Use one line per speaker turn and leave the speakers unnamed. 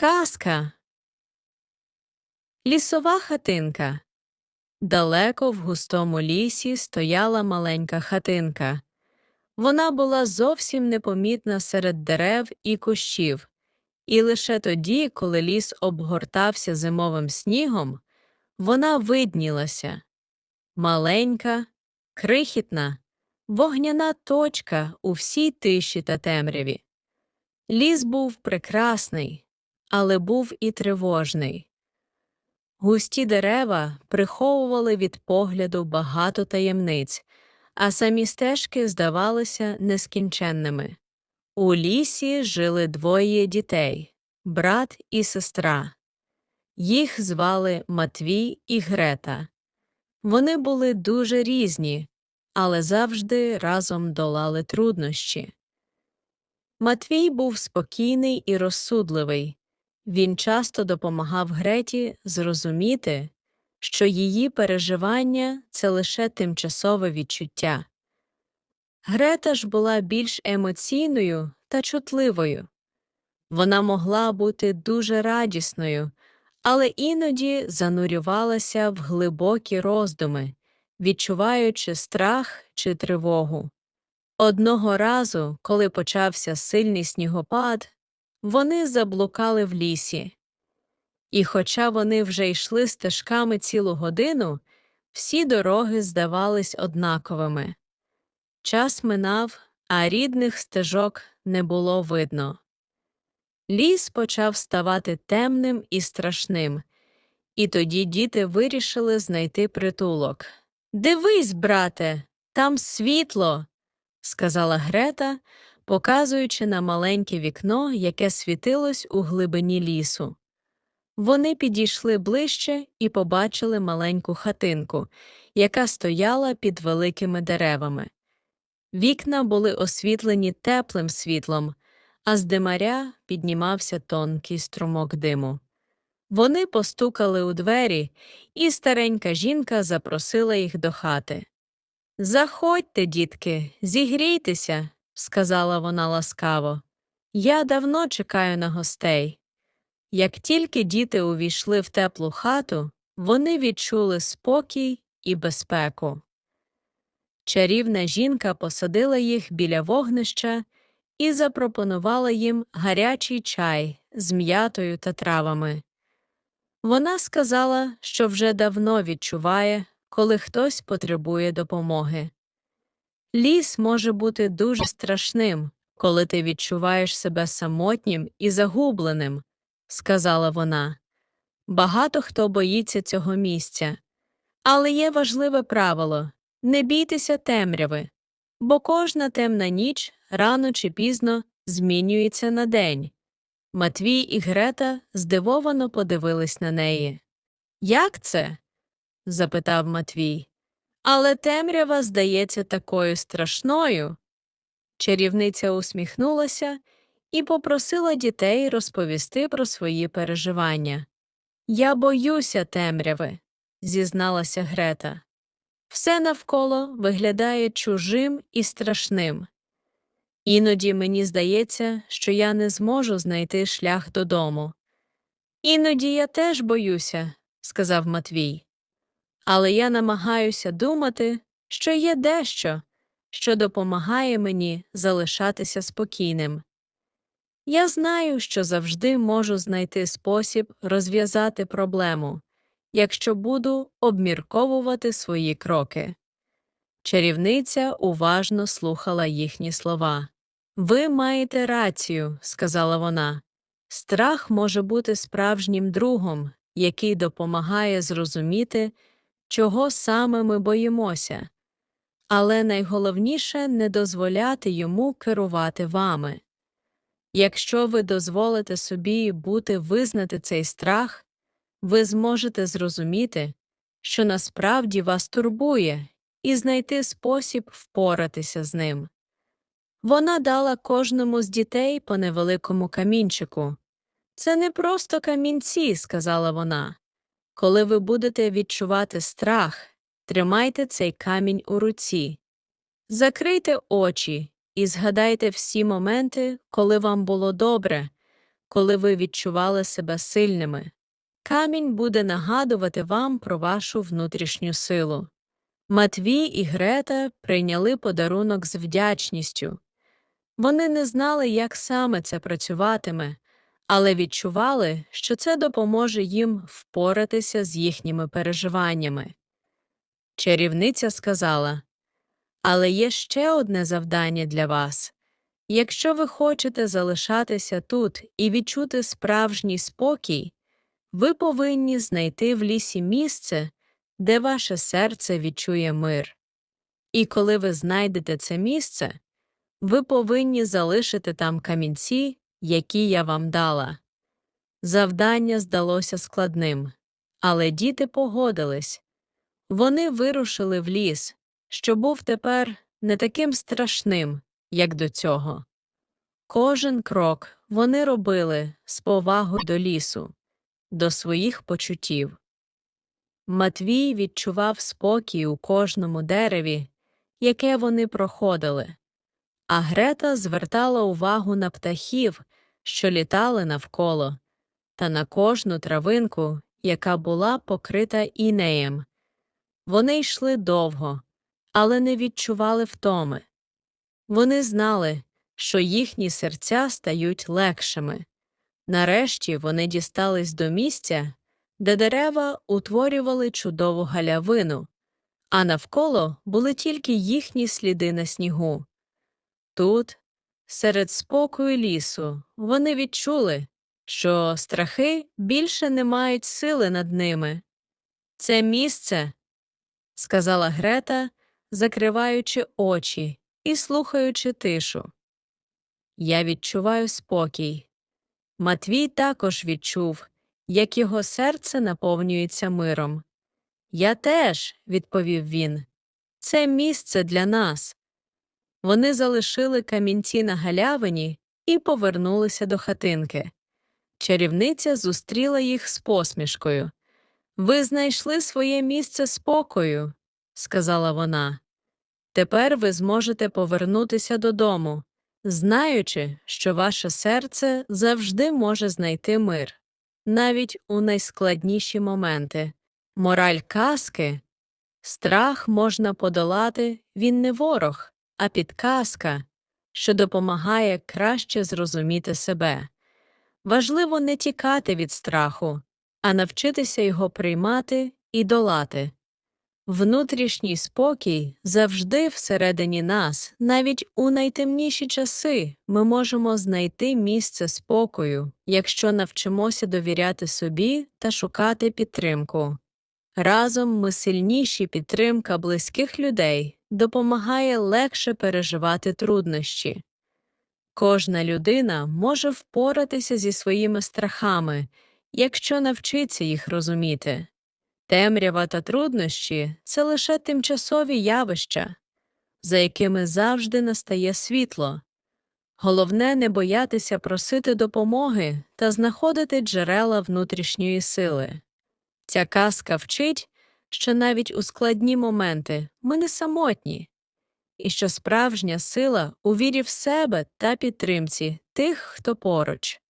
Казка. Лісова хатинка. Далеко в густому лісі стояла маленька хатинка. Вона була зовсім непомітна серед дерев і кущів, і лише тоді, коли ліс обгортався зимовим снігом, вона виднілася. Маленька, крихітна, вогняна точка у всій тиші та темряві. Ліс був прекрасний, але був і тривожний. Густі дерева приховували від погляду багато таємниць, а самі стежки здавалися нескінченними. У лісі жили двоє дітей брат і сестра. Їх звали Матвій і Грета. Вони були дуже різні, але завжди разом долали труднощі. Матвій був спокійний і розсудливий. Він часто допомагав Греті зрозуміти, що її переживання це лише тимчасове відчуття. Грета ж була більш емоційною та чутливою. Вона могла бути дуже радісною, але іноді занурювалася в глибокі роздуми, відчуваючи страх чи тривогу. Одного разу, коли почався сильний снігопад, вони заблукали в лісі. І хоча вони вже йшли стежками цілу годину, всі дороги здавались однаковими. Час минав, а рідних стежок не було видно. Ліс почав ставати темним і страшним, і тоді діти вирішили знайти притулок. Дивись, брате, там світло, сказала Грета, показуючи на маленьке вікно, яке світилось у глибині лісу. Вони підійшли ближче і побачили маленьку хатинку, яка стояла під великими деревами. Вікна були освітлені теплим світлом, а з димаря піднімався тонкий струмок диму. Вони постукали у двері, і старенька жінка запросила їх до хати. Заходьте, дітки, зігрійтеся, сказала вона ласкаво. Я давно чекаю на гостей. Як тільки діти увійшли в теплу хату, вони відчули спокій і безпеку. Чарівна жінка посадила їх біля вогнища і запропонувала їм гарячий чай з м'ятою та травами. Вона сказала, що вже давно відчуває, коли хтось потребує допомоги. Ліс може бути дуже страшним, коли ти відчуваєш себе самотнім і загубленим, сказала вона. Багато хто боїться цього місця. Але є важливе правило не бійтеся темряви, бо кожна темна ніч рано чи пізно змінюється на день. Матвій і Грета здивовано подивились на неї. Як це? запитав Матвій. Але темрява здається такою страшною. Чарівниця усміхнулася і попросила дітей розповісти про свої переживання. Я боюся темряви, зізналася Грета. Все навколо виглядає чужим і страшним. Іноді мені здається, що я не зможу знайти шлях додому. Іноді я теж боюся, сказав Матвій. Але я намагаюся думати, що є дещо, що допомагає мені залишатися спокійним. Я знаю, що завжди можу знайти спосіб розв'язати проблему, якщо буду обмірковувати свої кроки. Чарівниця уважно слухала їхні слова. Ви маєте рацію, сказала вона. Страх може бути справжнім другом, який допомагає зрозуміти, чого саме ми боїмося, але найголовніше не дозволяти йому керувати вами. Якщо ви дозволите собі бути визнати цей страх, ви зможете зрозуміти, що насправді вас турбує, і знайти спосіб впоратися з ним. Вона дала кожному з дітей по невеликому камінчику. Це не просто камінці, сказала вона. Коли ви будете відчувати страх, тримайте цей камінь у руці. Закрийте очі і згадайте всі моменти, коли вам було добре, коли ви відчували себе сильними. Камінь буде нагадувати вам про вашу внутрішню силу. Матвій і Грета прийняли подарунок з вдячністю. Вони не знали, як саме це працюватиме, але відчували, що це допоможе їм впоратися з їхніми переживаннями. Чарівниця сказала Але є ще одне завдання для вас. Якщо ви хочете залишатися тут і відчути справжній спокій, ви повинні знайти в лісі місце, де ваше серце відчує мир. І коли ви знайдете це місце, ви повинні залишити там камінці, які я вам дала. Завдання здалося складним, але діти погодились. Вони вирушили в ліс, що був тепер не таким страшним, як до цього. Кожен крок вони робили з повагою до лісу, до своїх почуттів. Матвій відчував спокій у кожному дереві, яке вони проходили, а Грета звертала увагу на птахів, що літали навколо, та на кожну травинку, яка була покрита інеєм. Вони йшли довго, але не відчували втоми. Вони знали, що їхні серця стають легшими. Нарешті вони дістались до місця, де дерева утворювали чудову галявину, а навколо були тільки їхні сліди на снігу. Тут, серед спокою лісу, вони відчули, що страхи більше не мають сили над ними. Це місце, сказала Грета, закриваючи очі і слухаючи тишу. Я відчуваю спокій. Матвій також відчув, як його серце наповнюється миром. Я теж, відповів він, це місце для нас. Вони залишили камінці на галявині і повернулися до хатинки. Чарівниця зустріла їх з посмішкою. Ви знайшли своє місце спокою, сказала вона. Тепер ви зможете повернутися додому, знаючи, що ваше серце завжди може знайти мир, навіть у найскладніші моменти. Мораль казки страх можна подолати, він не ворог, а підказка, що допомагає краще зрозуміти себе. Важливо не тікати від страху, а навчитися його приймати і долати. Внутрішній спокій завжди всередині нас, навіть у найтемніші часи, ми можемо знайти місце спокою, якщо навчимося довіряти собі та шукати підтримку. Разом ми сильніші підтримка близьких людей допомагає легше переживати труднощі. Кожна людина може впоратися зі своїми страхами, якщо навчиться їх розуміти. Темрява та труднощі це лише тимчасові явища, за якими завжди настає світло. Головне не боятися просити допомоги та знаходити джерела внутрішньої сили. Ця казка вчить, що навіть у складні моменти ми не самотні, і що справжня сила у вірі в себе та підтримці тих, хто поруч.